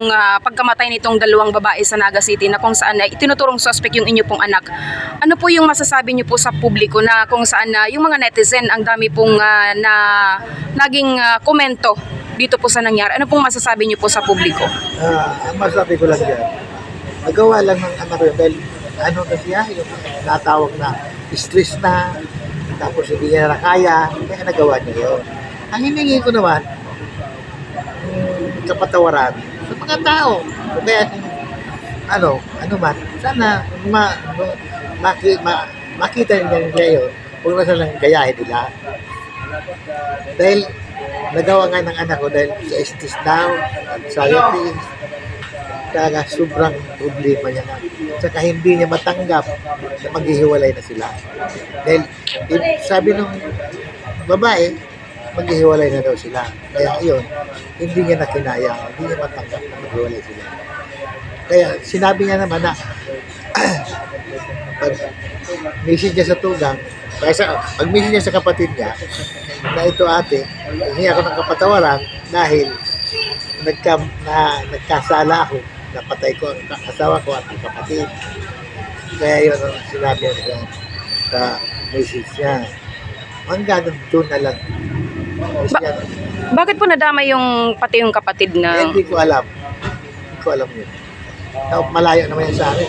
uh, pagkamatay nitong dalawang babae sa Naga City na kung saan ay itinuturong suspect yung inyo pong anak. Ano po yung masasabi niyo po sa publiko na kung saan na yung mga netizen ang dami pong ah, na naging ah, komento dito po sa nangyari. Ano pong masasabi niyo po sa publiko? Ang masabi ko lang yan, nagawa lang ng anak yun dahil ano na siya, yung natawag na stress na, tapos hindi niya na kaya, kaya nagawa niya yun. Ang hiningi ko naman, kapatawaran mga tao. Kaya ano, ano man, sana ma, ma, maki, ma, makita nila nila yun, huwag na silang gayahin nila. Dahil nagawa nga ng anak ko dahil sa stress daw, anxiety, kaya sobrang problema niya na. Saka hindi niya matanggap na maghihiwalay na sila. Dahil sabi nung babae, maghihiwalay na daw sila. Kaya yun, hindi niya na kinaya, hindi niya matanggap na maghiwalay sila. Kaya sinabi niya naman na pag message niya sa tugang, kaya sa, pag message niya sa kapatid niya, na ito ate, hindi ako ng kapatawaran dahil nagka, na, nagkasala ako, napatay ko ang asawa ko at ang kapatid. Kaya yun ang sinabi niya sa, sa message niya. Hanggang doon na lang. Siya, Bakit po nadama yung pati yung kapatid eh, na hindi ko alam. Hindi ko alam yun. Malayo naman yan sa akin.